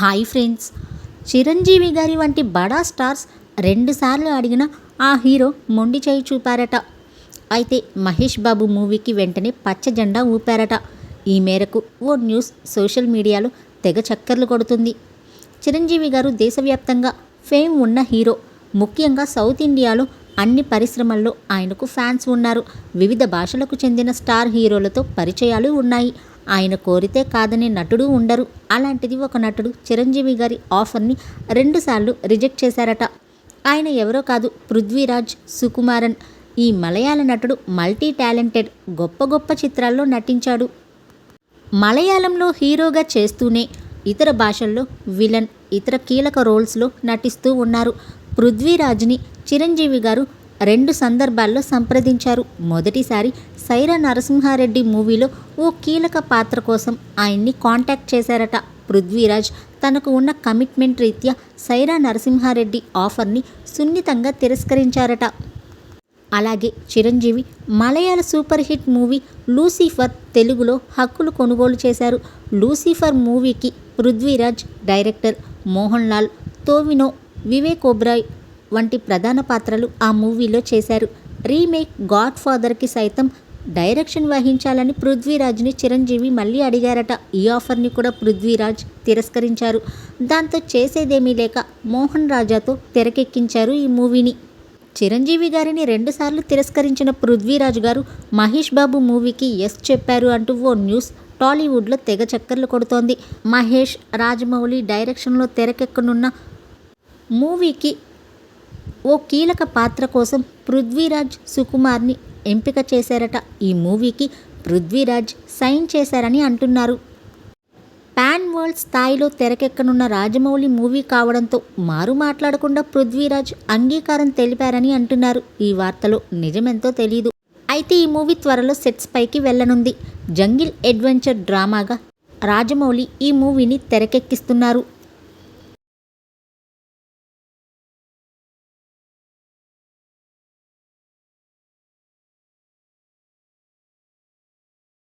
Hi friends. Chiranjeevi గారి వంటి బడా స్టార్స్ రెండుసార్లు అడిగిన ఆ హీరో మొండి చేయి చూపారట. అయితే మహేష్ బాబు మూవీకి వెంటనే పచ్చ జెండా ఊపారట. ఈ మేరకు ఓ న్యూస్ సోషల్ మీడియాలో తెగ చక్కర్లు కొడుతుంది. చిరంజీవి గారు దేశవ్యాప్తంగా ఫేమ్ ఉన్న హీరో. ముఖ్యంగా సౌత్ ఇండియాలో అన్ని పరిశ్రమల్లో ఆయనకు ఫ్యాన్స్ ఉన్నారు. వివిధ భాషలకు చెందిన స్టార్ హీరోలతో పరిచయాలు ఉన్నాయి. ఆయన కోరితే కాదనే నటుడు ఉండరు. అలాంటిది ఒక నటుడు చిరంజీవి గారి ఆఫర్ని రెండుసార్లు రిజెక్ట్ చేశారట. ఆయన ఎవరో కాదు పృథ్వీరాజ్ సుకుమారన్. ఈ మలయాళ నటుడు మల్టీ టాలెంటెడ్ గొప్ప గొప్ప చిత్రాల్లో నటించాడు. మలయాళంలో హీరోగా చేస్తూనే ఇతర భాషల్లో విలన్ ఇతర కీలక రోల్స్లో నటిస్తూ ఉన్నారు. పృథ్వీరాజ్ని చిరంజీవి గారు రెండు సందర్భాల్లో సంప్రదించారు. మొదటిసారి సైరా నరసింహారెడ్డి మూవీలో ఓ కీలక పాత్ర కోసం ఆయన్ని కాంటాక్ట్ చేశారట. పృథ్వీరాజ్ తనకు ఉన్న కమిట్మెంట్ రీత్యా సైరా నరసింహారెడ్డి ఆఫర్ని సున్నితంగా తిరస్కరించారట. అలాగే Chiranjeevi Malayala super hit movie Lucifer తెలుగులో హక్కులు కొనుగోలు చేశారు. లూసిఫర్ మూవీకి పృథ్వీరాజ్ డైరెక్టర్ మోహన్ లాల్ తోవినో వివేక్ ఒబ్రాయ్ వంటి ప్రధాన పాత్రలు ఆ మూవీలో చేశారు. రీమేక్ గాడ్ ఫాదర్కి సైతం డైరెక్షన్ వహించాలని పృథ్వీరాజ్ని చిరంజీవి మళ్ళీ అడిగారట. ఈ ఆఫర్ని కూడా పృథ్వీరాజ్ తిరస్కరించారు. దాంతో చేసేదేమీ లేక మోహన్ రాజాతో తెరకెక్కించారు ఈ మూవీని. చిరంజీవి గారిని రెండుసార్లు తిరస్కరించిన పృథ్వీరాజ్ గారు మహేష్ బాబు మూవీకి ఎస్ చెప్పారు అంటూ ఓ న్యూస్ టాలీవుడ్లో తెగ చక్కర్లు కొడుతోంది. మహేష్ రాజమౌళి డైరెక్షన్లో తెరకెక్కనున్న మూవీకి ఓ కీలక పాత్ర కోసం పృథ్వీరాజ్ సుకుమార్ని ఎంపిక చేశారట. ఈ మూవీకి పృథ్వీరాజ్ సైన్ చేశారని అంటున్నారు. పాన్ వరల్డ్ స్థాయిలో తెరకెక్కనున్న రాజమౌళి మూవీ కావడంతో మారు మాట్లాడకుండా పృథ్వీరాజ్ అంగీకారం తెలిపారని అంటున్నారు. ఈ వార్తలో నిజమెంతో తెలియదు అయితే ఈ మూవీ త్వరలో సెట్స్ పైకి వెళ్ళనుంది. జంగిల్ అడ్వెంచర్ డ్రామాగా రాజమౌళి ఈ మూవీని తెరకెక్కిస్తున్నారు.